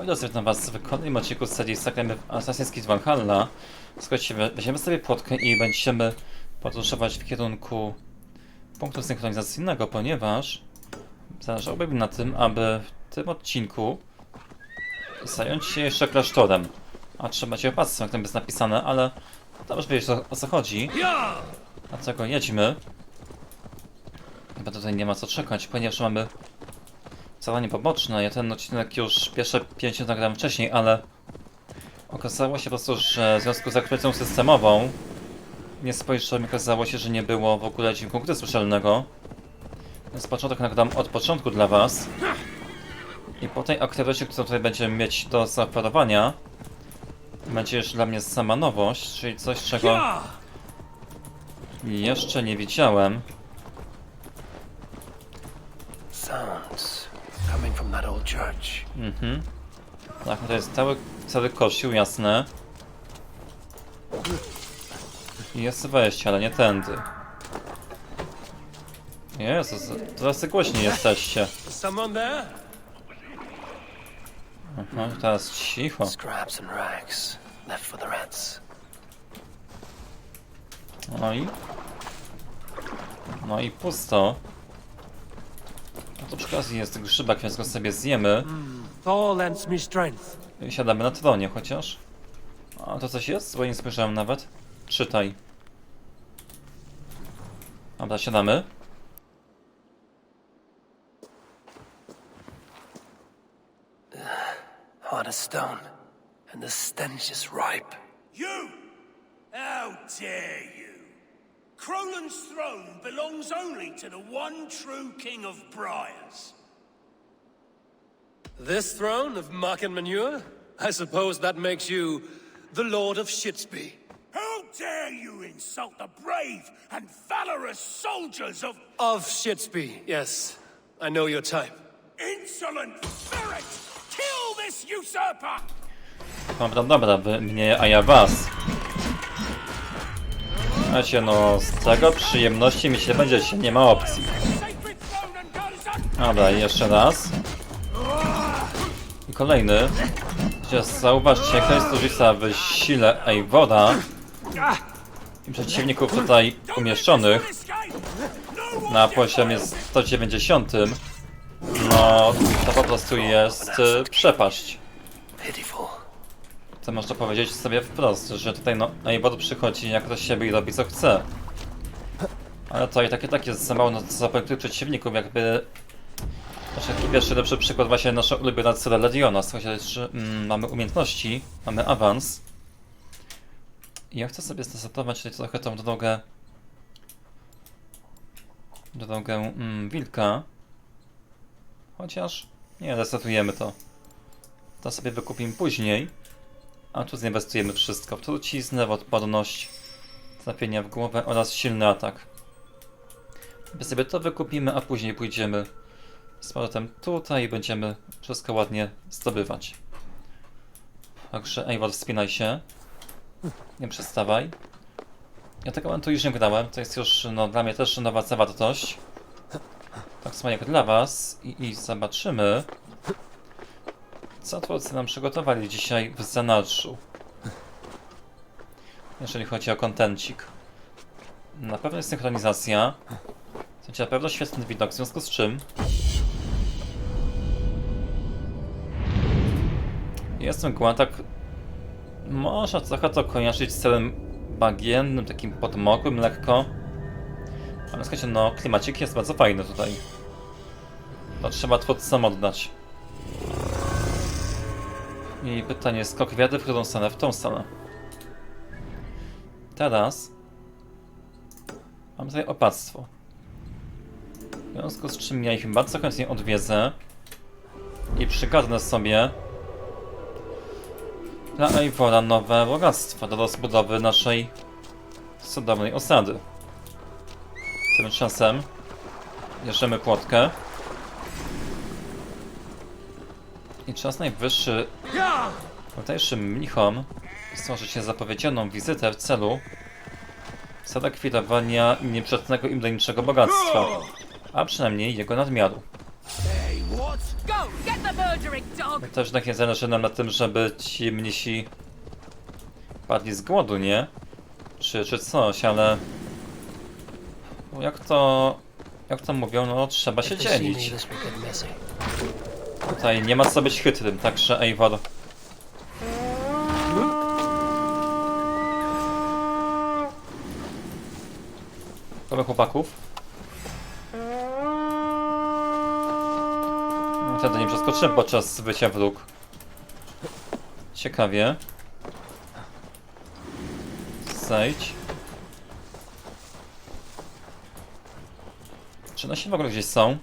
Moi drodzy, witam was w kolejnym odcinku z serii Zagrajmy w Assassin's Creed Valhalla. Słuchajcie, we- weźmiemy sobie płotkę i będziemy podróżować w kierunku punktu synchronizacyjnego, ponieważ zależałoby mi na tym, aby w tym odcinku zająć się jeszcze klasztorem. A trzeba cię opasem, jak tam jest napisane, ale już wiesz o, co chodzi. Dlatego jedźmy. Chyba tutaj nie ma co czekać, ponieważ mamy zadanie poboczne. Ja ten odcinek już pierwsze 5 nagrałem wcześniej, ale okazało się po prostu, że w związku z aktualizacją systemową nie spojrzałem, okazało się, że nie było w ogóle dźwięku gry słyszalnego. Więc początek nagram od początku dla Was. I po tej aktywności, którą tutaj będziemy mieć do zaoferowania, będzie już dla mnie sama nowość, czyli coś, czego jeszcze nie widziałem. Church. Mhm. Tak, to jest cały, cały kościół, jasne. I Jest wejście, ale nie tędy. Jezus, teraz głośniej jesteście. Someone there? Aha, teraz cicho. Scraps and rags left for the rats. No i... No i pusto. To przy okazji jest grzybak, więc go sobie zjemy. Thor lends me strength. I siadamy na tronie chociaż. A to coś jest? Bo nie spojrzałem nawet. Czytaj. Dobra, siadamy. Hard as stone. And the stench is ripe. You! How dare you! Crolan's throne belongs only to the one true King of Briars. This throne of muck and manure? I suppose that makes you the Lord of Shitsby. How dare you insult the brave and valorous soldiers of Of Shitsby, yes. I know your type. insolent ferret! Kill this usurper! Dobra, dobra, mnie, a ja was. Słuchajcie, no z tego przyjemności mi się będziecie, nie ma opcji. Dobra, jeszcze raz. I kolejny. Zauważcie, jest różnica w sile Eivora i przeciwników tutaj umieszczonych na poziomie 190. No, to po prostu jest y, przepaść. To można powiedzieć sobie wprost, że tutaj no Eivor przychodzi jak do siebie i robi co chce. Ale to i takie tak jest za mało na zapowiedzi przeciwników, jakby... Znaczy, taki pierwszy lepszy przykład właśnie nasza ulubiona Cyra Lediona, chociaż mm, mamy umiejętności, mamy awans. I ja chcę sobie zastetować tutaj trochę tą drogę... Drogę mm, wilka. Chociaż... Nie, resetujemy to. To sobie wykupimy później. A tu zinwestujemy wszystko w truciznę, w odporność, trafienia w głowę oraz silny atak. My sobie to wykupimy, a później pójdziemy z powrotem tutaj i będziemy wszystko ładnie zdobywać. Także Eivor, wspinaj się. Nie przestawaj. Ja tego momentu już nie grałem, to jest już no, dla mnie też nowa zawartość. Tak samo jak dla was. I, i zobaczymy, co nam przygotowali dzisiaj w zanadrzu? Jeżeli chodzi o kontencik. Na pewno jest synchronizacja. Będzie na pewno świetny widok, w związku z czym... Jestem mgła, tak... Można trochę to kojarzyć z celem bagiennym, takim podmokłym lekko. Ale słuchajcie, no klimacik jest bardzo fajny tutaj. To trzeba twórcom oddać. I pytanie, skok wiatry w którą stronę? W tą stronę. Teraz mam tutaj opactwo. W związku z czym ja ich bardzo chętnie odwiedzę i przygarnę sobie dla Eivora nowe bogactwa do rozbudowy naszej cudownej osady. Tymczasem bierzemy płotkę i czas najwyższy Tutejszym mnichom stworzyć zapowiedzianą wizytę w celu zarekwirowania nieprzydatnego im do niczego bogactwa, a przynajmniej jego nadmiaru. Dog! Też jednak nie zależy nam na tym, żeby ci mnisi padli z głodu, nie? Czy, czy coś, ale... Jak to... Jak to mówią, no trzeba się dzielić. Tutaj nie ma co być chytrym, także Eivor. Mamy chłopaków. No, Wtedy nie przeskoczyłem podczas zbycia wróg. Ciekawie. Zejdź. Czy nasi w ogóle gdzieś są?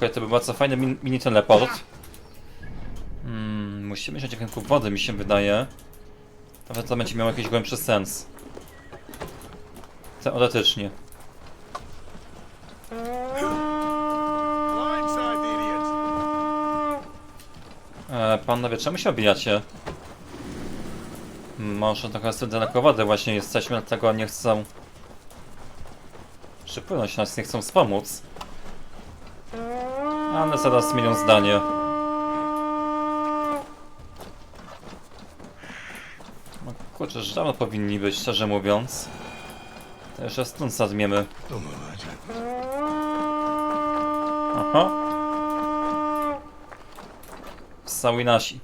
Okej, to by bardzo fajny min- mini teleport. Hmm, musimy w kierunku wody, mi się wydaje. Nawet to będzie miało jakiś głębszy sens. Teoretycznie. E, panowie, czemu się obijacie? Może trochę z tym daleko wody właśnie jesteśmy, dlatego nie chcą przypłynąć nas, nie chcą wspomóc. Ale zaraz zmienią zdanie. No kurczę, że dawno powinni być, szczerze mówiąc. To jeszcze stąd zadmiemy. Aha. I nasi.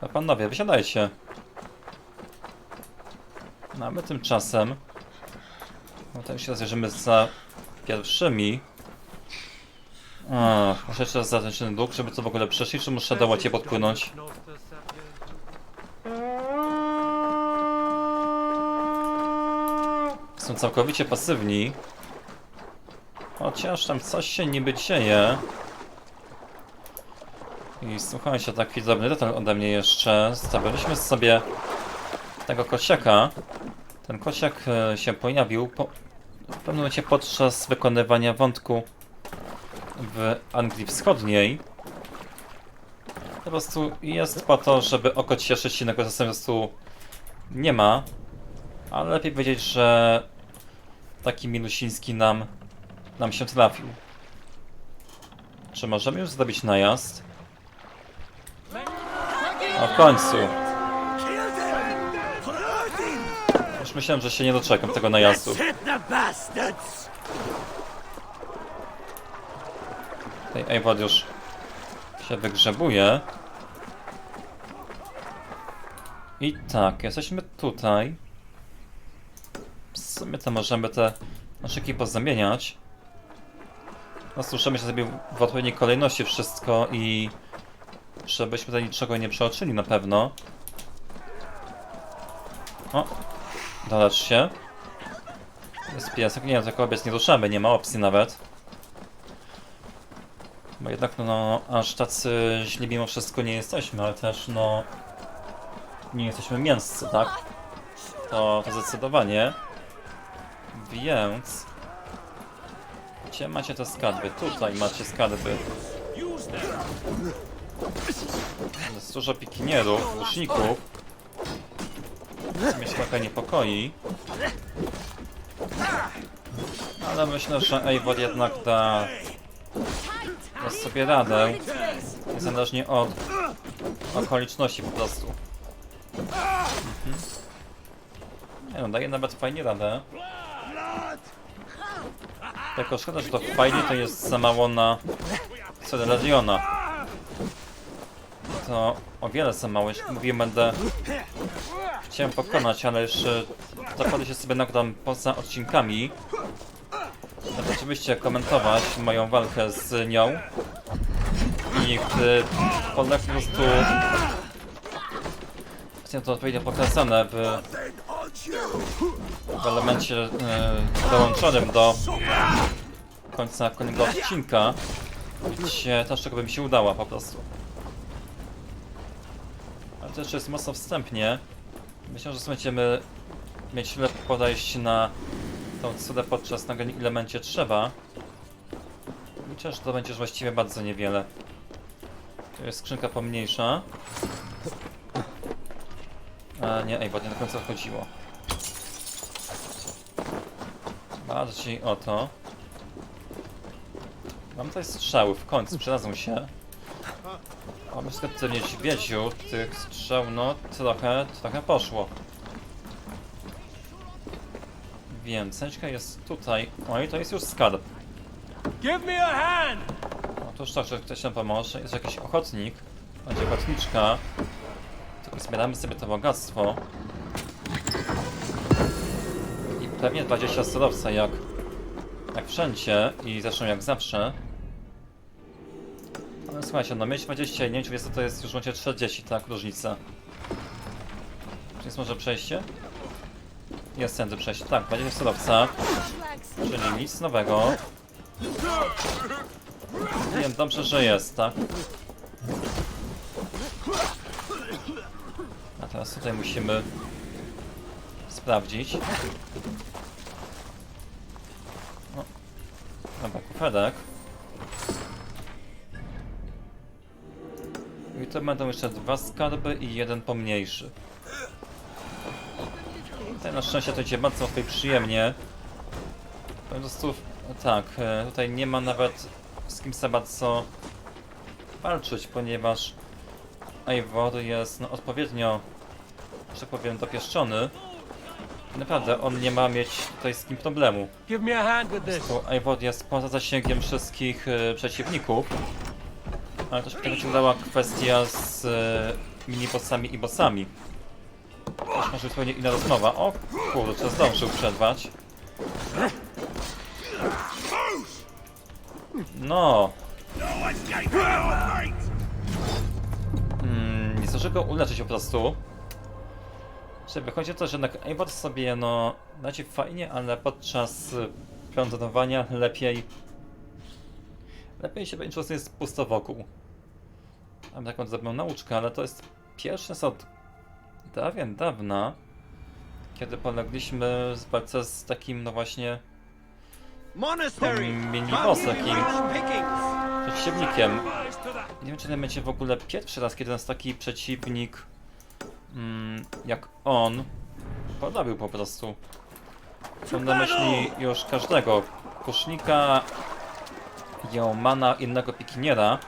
A panowie, wysiadajcie. No a my tymczasem... No to już się zajrzymy za pierwszymi. Ach, muszę jeszcze raz zadać ten dług, żeby to w ogóle przeszli, czy muszę do łacie podpłynąć? Są całkowicie pasywni. Chociaż tam coś się niby dzieje. I słuchajcie, taki drobny detal ode mnie jeszcze. Stawiliśmy sobie tego kosiaka. Ten kosiak e, się pojawił po, w pewnym momencie podczas wykonywania wątku w Anglii Wschodniej. Po prostu jest po to, żeby oko cieszyć, innego czasem po prostu nie ma. Ale lepiej wiedzieć, że taki Milusiński nam, nam się trafił. Czy możemy już zrobić najazd? A w końcu. Już myślałem, że się nie doczekam tego najazdu. Tutaj Eivor już się wygrzebuje. I tak, jesteśmy tutaj. W sumie to możemy te naszyki pozamieniać. No słyszymy się sobie w odpowiedniej kolejności wszystko i żebyśmy tutaj niczego nie przeoczyli na pewno. O, dolecz się. Jest piesek, nie, tylko obiec nie ruszamy, nie ma opcji nawet. Bo jednak, no, no, aż tacy źli mimo wszystko nie jesteśmy, ale też, no, nie jesteśmy mięscy, tak? To, to zdecydowanie. Więc... Gdzie macie te skarby? Tutaj macie skarby. Jest dużo pikinierów, łuczników. Co mnie trochę niepokoi. Ale myślę, że Eivor jednak da, da sobie radę. Niezależnie od okoliczności po prostu. Mhm. Nie no, daje nawet fajnie radę. Tylko szkoda, że to fajnie to jest za mało na Cedeladiona. To o wiele za mało, jak mówiłem, będę chciałem pokonać, ale jeszcze zakładam się sobie nagram poza odcinkami. Tak oczywiście komentować moją walkę z nią. I gdy podle po prostu jest to odpowiednio pokazane w, w elemencie e, dołączonym do końca kolejnego odcinka, gdzie ta szczeka by mi się udała po prostu. Ale to jeszcze jest mocno wstępnie. Myślę, że będziemy mieć lepsze podejście na tą cudę podczas nagrania elemencie trzeba. Liczę, że to będzie właściwie bardzo niewiele. Tu jest skrzynka pomniejsza. A nie, ej, bo nie do końca chodziło. Bardziej o to. Mam tutaj strzały, w końcu przydadzą się. Na przykład ty niedźwiedziu, tych strzał, no trochę, trochę poszło. Wiem, sęczka jest tutaj. Oj, to jest już skarb. Give me a hand! Otóż to, że ktoś nam pomoże. Jest jakiś ochotnik, będzie ochotniczka. Tylko zbieramy sobie to bogactwo. I pewnie 20 surowca jak, jak wszędzie i zresztą jak zawsze. Ale słuchajcie, no mieć 20 i nie wiem czy jest to, to jest już łącznie 40, tak? Różnica. Czy jest może przejście? Jest tędy przejście. Tak, 20 surowca. Czyli nic nowego. Wiem dobrze, że jest, tak? A teraz tutaj musimy sprawdzić. O, dobra, kuferek. I to będą jeszcze dwa skarby i jeden pomniejszy. Tutaj na szczęście to idzie bardzo tutaj przyjemnie. Po prostu, tak, e, tutaj nie ma nawet z kim za bardzo walczyć, ponieważ Eivor jest no, odpowiednio, że tak powiem, dopieszczony. Naprawdę, on nie ma mieć tutaj z kim problemu. Eivor jest poza zasięgiem wszystkich e, przeciwników. Ale też się udała kwestia z e, minibossami i bossami. Też może zupełnie inna rozmowa. O kurczę, zdążył przerwać. No, No escape from your fate! Mm, nie zdąży go uleczyć po prostu. Czyli wychodzi to, że jednak Eivor sobie no radzi fajnie, ale podczas plądrowania lepiej lepiej się będzie czasem jest pusto wokół. Mam taką drobną nauczkę, ale to jest pierwszy od dawien dawna, kiedy polegliśmy z walce z takim no właśnie! Mini boss takim pickings! przeciwnikiem. Nie wiem, czy to będzie w ogóle pierwszy raz, kiedy nas taki przeciwnik mm, jak on podawił po prostu. Mam na myśli już każdego kusznika, Jeomana, innego pikiniera.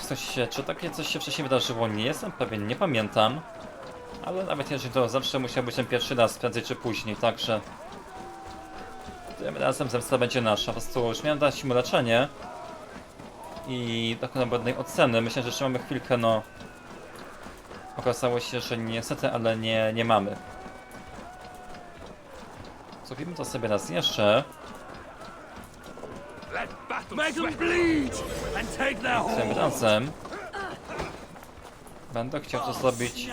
Coś się, czy takie coś się wcześniej wydarzyło? Nie jestem pewien, nie pamiętam. Ale nawet jeżeli to zawsze musiał być ten pierwszy raz, prędzej czy później, także... Tym razem zemsta będzie nasza. Po prostu już miałem dać mu leczenie. I dokonam błędnej oceny. Myślę, że jeszcze mamy chwilkę, no... Okazało się, że niestety, ale nie, nie mamy. Zrobimy to sobie raz jeszcze. Their Tym razem będę chciał to zrobić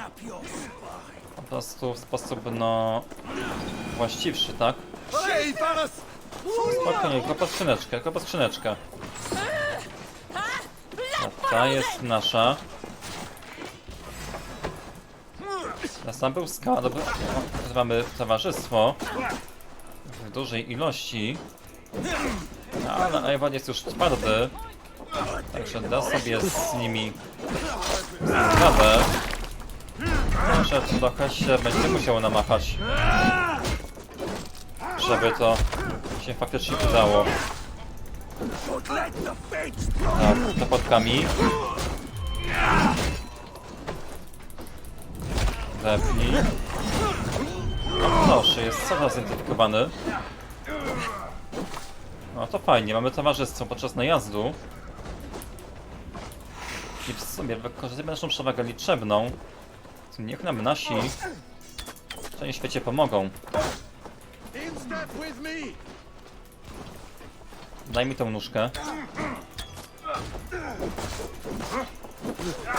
po prostu w sposób, no... właściwszy, tak? Hey, Varus! Spokojnie, tylko po skrzyneczkę, tylko po skrzyneczkę. A ta jest nasza. Tam był skarb. O, teraz mamy towarzystwo. W dużej ilości. No, ale Eivor jest już twardy. Także da sobie z nimi sprawę. Może trochę się będzie musiał namachać. Żeby to się faktycznie udało. Tak, to podkami. Wepnij. No proszę, jest cały zidentyfikowany. No to fajnie, mamy towarzystwo podczas najazdu. I w sumie wykorzystujemy naszą przewagę liczebną. Niech nam nasi w tym świecie pomogą. Daj mi tą nóżkę.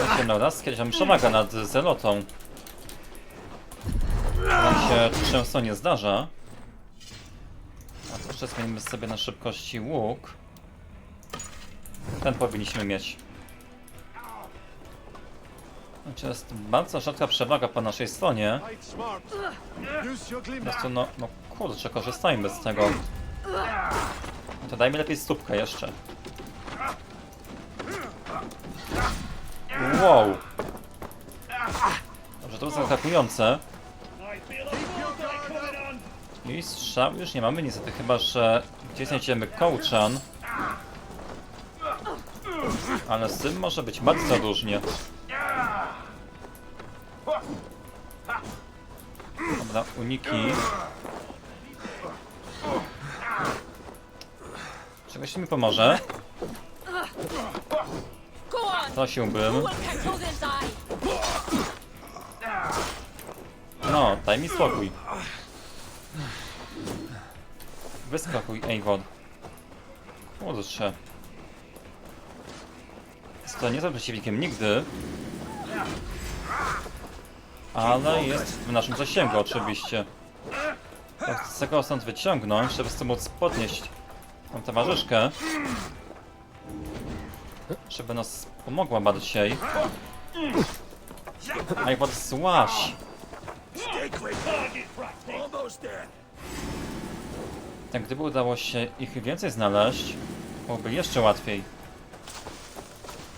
Wiecie, no raz kiedyś mam przewagę nad Zelotą. To nam się często nie zdarza. A to jeszcze zmienimy sobie na szybkości łuk. Ten powinniśmy mieć. Znaczy jest bardzo rzadka przewaga po naszej stronie. Po prostu no, no kurczę, korzystajmy z tego. To dajmy lepiej stópkę jeszcze. Wow! Dobrze, to jest zaskakujące. I strzał już nie mamy niestety, chyba że gdzieś znajdziemy kołczan. Ale z tym może być bardzo różnie. Dobra, uniki. Czegoś mi pomoże. Prosiłbym. No, daj mi spokój. Wyskakuj, Eivor. Kurczę. Jest to nie jestem przeciwnikiem nigdy. Ale jest w naszym zasięgu oczywiście. Chcę go stąd wyciągnąć, żeby z tym móc podnieść tą towarzyszkę. Żeby nas pomogła bardziej. Quick. Almost there. Tak, gdyby udało się ich więcej znaleźć, byłoby jeszcze łatwiej.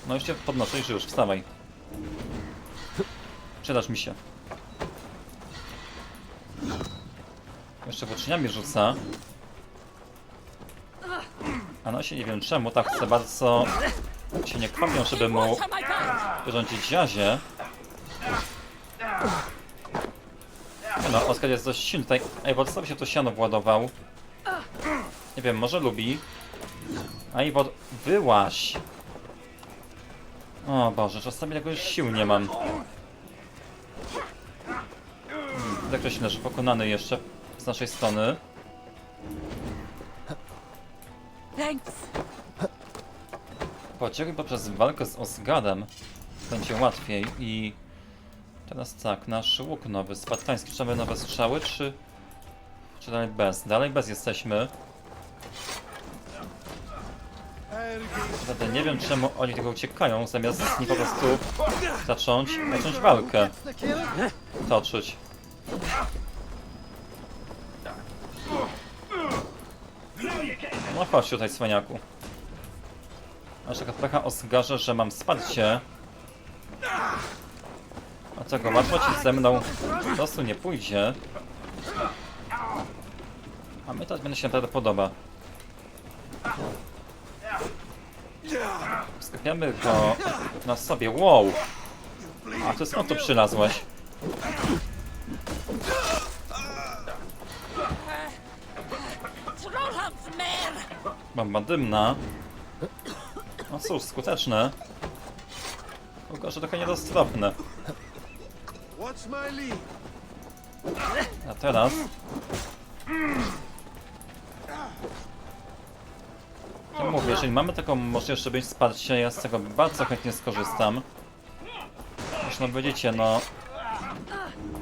No już cię podnoszę, już, już, wstawaj. Przydasz mi się. Jeszcze włóczniami rzuca. A no się nie wiem czemu, tak chce bardzo się nie kwapią, żeby mu wyrządzić jazie. No, Oskar jest dość silny tutaj. Ej, bo co się to siano władował? Nie wiem, może lubi. Ej, bo wyłaś. O Boże, czasami tego już sił nie mam. Hmm, tak ktoś leży pokonany jeszcze z naszej strony. Thanks! Pociąg poprzez walkę z Osgadem będzie łatwiej i teraz tak, nasz łuk nowy, spartański, czy mamy nowe strzały, czy, czy dalej bez? Dalej bez jesteśmy. Naprawdę nie wiem czemu oni tego uciekają, zamiast z nich po prostu zacząć, zacząć walkę toczyć. No chodź tutaj, cwaniaku. Aż taka pecha oskarża, że mam wsparcie. A czego łatwo ci ze mną prostu nie pójdzie. A mnie to mnie się naprawdę podoba. Skupiamy go na sobie. Wow! A ty skąd tu przylazłeś? Bomba dymna. No cóż, skuteczne. Tylko, że trochę lead. A teraz... Ja mówię, jeżeli mamy taką możliwość, żeby mieć wsparcie, ja z tego bardzo chętnie skorzystam. Zresztą będziecie, no...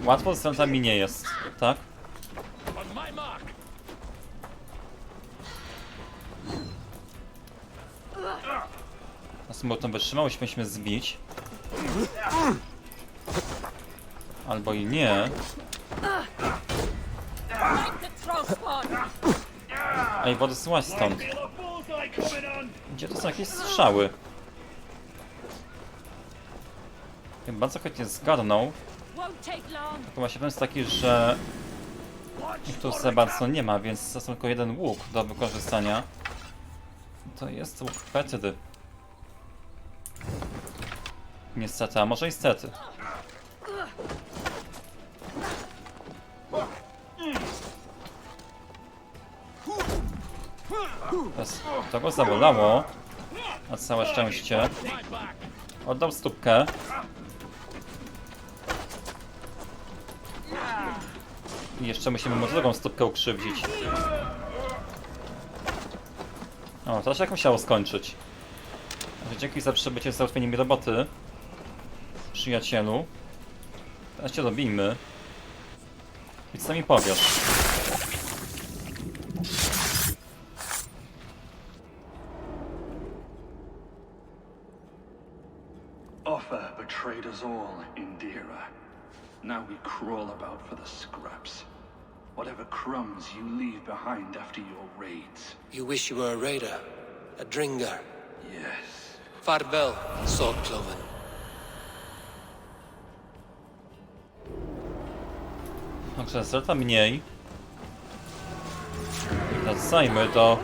Łatwo z talentami nie jest, tak? Smutną wytrzymałość powinniśmy zbić. Albo i nie. Ej, wody złaź stąd. Gdzie to są jakieś strzały? Chyba. Won't take long! Tylko właśnie jest taki, że ich tu za bardzo nie ma, więc jest tylko jeden łuk do wykorzystania. To jest łuk Petry. Niestety, a może i stety. To go zabolało. Na całe szczęście. Oddał stópkę. I jeszcze musimy mu drugą stópkę ukrzywdzić. O, to się jak musiało skończyć. Dzięki za przybycie z załatwienie mi roboty. Przyjacielu. Teraz cię dobijmy. I co mi powiesz? Offa betrayed us all, Indira. Now we crawl about for the scraps. Whatever crumbs you leave behind after your raids. You wish you were a raider, a dringer. Yes. Farewell, Sword Także zlata mniej. wracajmy do,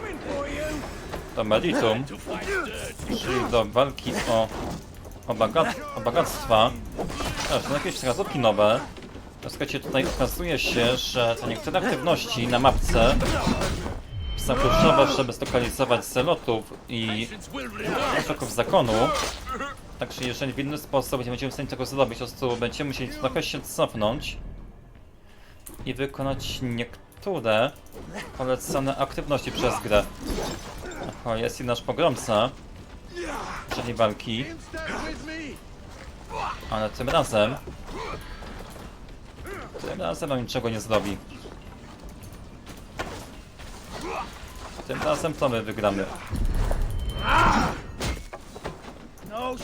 do meritum, czyli do walki o, o, bogat, o bogactwa. Teraz są jakieś wskazówki nowe. Słuchajcie, tutaj okazuje się, że te niektóre aktywności na mapce są kluczowe, żeby zlokalizować zelotów i strażników zakonu. Także jeżeli w inny sposób nie będziemy w stanie tego zrobić, po prostu będziemy musieli trochę się cofnąć i wykonać niektóre polecane aktywności przez grę. O, jest i nasz pogromca, czyli walki, ale tym razem tym razem nam niczego nie zrobi. Tym razem to my wygramy. No.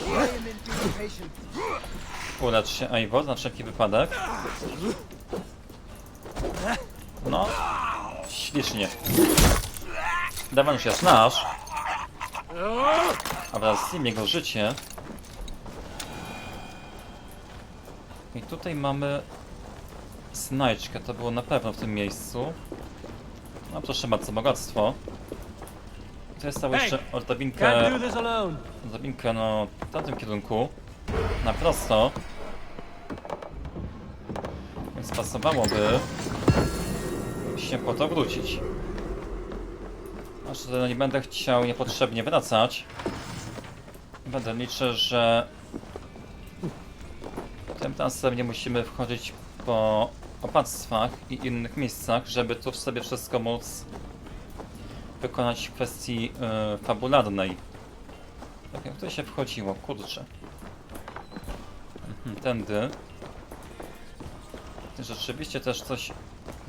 Ulecz się Eivor na wszelki wypadek. No, ślicznie. Dawan jest nasz. A wraz z nim jego życie. I tutaj mamy znajdźkę, to było na pewno w tym miejscu. No proszę bardzo, bogactwo. To jest cały jeszcze odrobinkę, odrobinkę no w tamtym kierunku. Na prosto. Więc pasowałoby się po to wrócić. Aż że nie będę chciał niepotrzebnie wracać. Będę liczę, że tym razem nie musimy wchodzić po opactwach i innych miejscach, żeby tu sobie wszystko móc wykonać w kwestii yy, fabularnej. Tak jak to się wchodziło, kurczę. Mhm, Tędy. Rzeczywiście też coś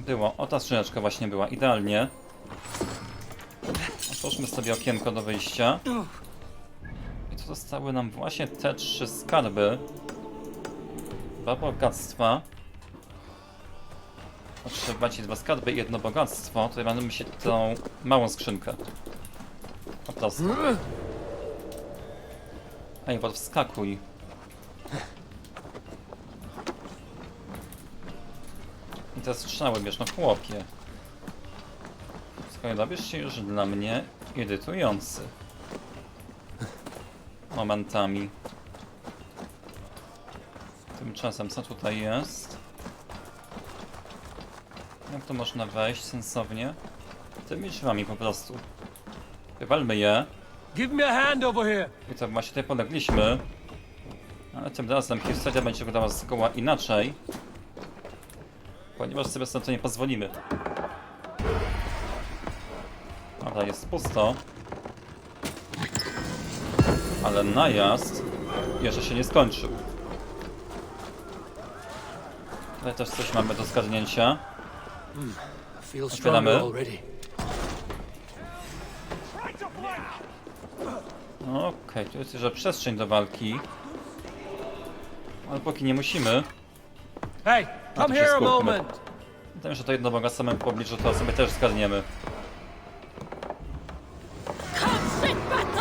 było. O, ta skrzyneczka właśnie była, idealnie. Otwórzmy sobie okienko do wyjścia. I tu zostały nam właśnie te trzy skarby. Dwa bogactwa. Znaczy bardziej dwa skarby i jedno bogactwo. Tutaj mamy się tą małą skrzynkę. Po prostu. Ej, bo wskakuj. Te strzały bierz, no chłopie. Robisz się już dla mnie irytujący. Momentami. Tymczasem, co tutaj jest? Jak to można wejść sensownie? Tymi drzwiami po prostu. Wywalmy je. Give me a hand over here. I to właśnie tutaj polegliśmy. Ale tym razem historia będzie wyglądała zgoła inaczej. Ponieważ sobie na to nie pozwolimy. Dobra, jest pusto. Ale najazd jeszcze się nie skończył. Tutaj też coś mamy do zgadnięcia. I feel Otwieramy. Okej, tu jest jeszcze przestrzeń do walki. Ale póki nie musimy. Hey, to come się here a skupmy. moment. Wydaje że to jedno boga samym w pobliżu, to sobie też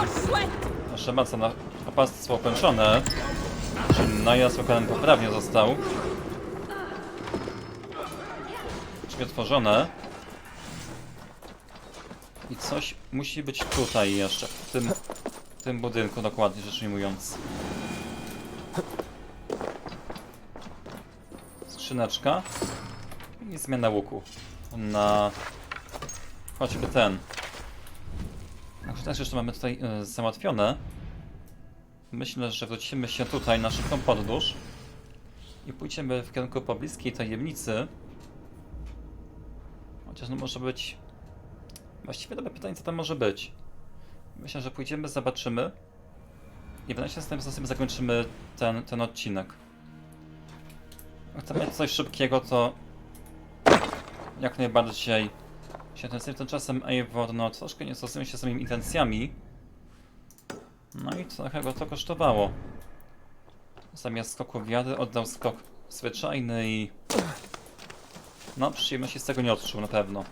sweat! Nasze mace na opastwo ukończone. Czyli najazd wykonany poprawnie został. Drzwi otworzone. I coś musi być tutaj jeszcze, w tym, w tym budynku dokładnie rzecz ujmując. Skrzyneczka. I zmiana łuku. Na choćby ten. Także też jeszcze mamy tutaj y, załatwione. Myślę, że wrócimy się tutaj na szybką podróż i pójdziemy w kierunku pobliskiej tajemnicy. Chociaż no może być... Właściwie dobre pytanie, co tam może być. Myślę, że pójdziemy, zobaczymy i w następnym sobie zakończymy ten, ten odcinek. Chcemy mieć coś szybkiego, to jak najbardziej się ten tymczasem Eivor no troszkę nie stosuje się z samymi intencjami. No i trochę go to kosztowało. Zamiast skoku wiary oddał skok zwyczajny i... No, przyjemności z tego nie odczuł na pewno.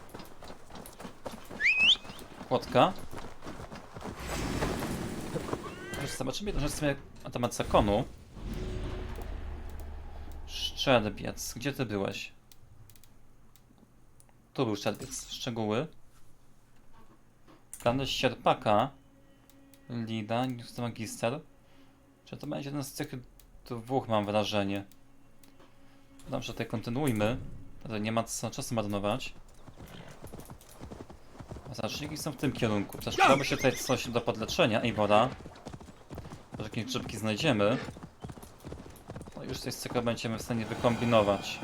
Płotka. Zobaczymy jedną rzecz sobie na temat zakonu. Szczerbiec, gdzie ty byłeś? Tu był Szczerbiec. Szczegóły. Sprawność sierpaka. Lida, News Magister. Czy to będzie jeden z tych dwóch, mam wrażenie. Dobrze, tutaj kontynuujmy. Tutaj nie ma co czasu marnować. A Znaczniki są w tym kierunku. Też przydałoby się tutaj coś do podleczenia Eivora. Może jakieś grzybki znajdziemy. Już coś z tego będziemy w stanie wykombinować.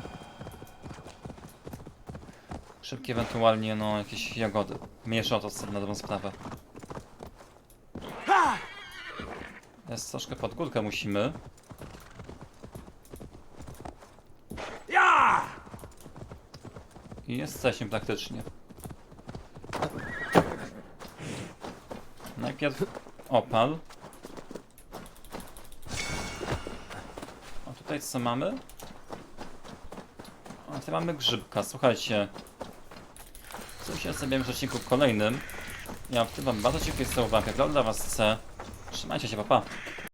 Szybkie ewentualnie, no, jakieś jagody. Mniejsze o to na dobrą sprawę. Jest troszkę pod górkę musimy. I jesteśmy praktycznie. Najpierw opal. Tutaj co mamy? A tutaj mamy grzybka, słuchajcie. Co się sobie w odcinku kolejnym. Ja w tym wam bardzo dziękuję za uwagę. Dla was. Trzymajcie się, papa. Pa.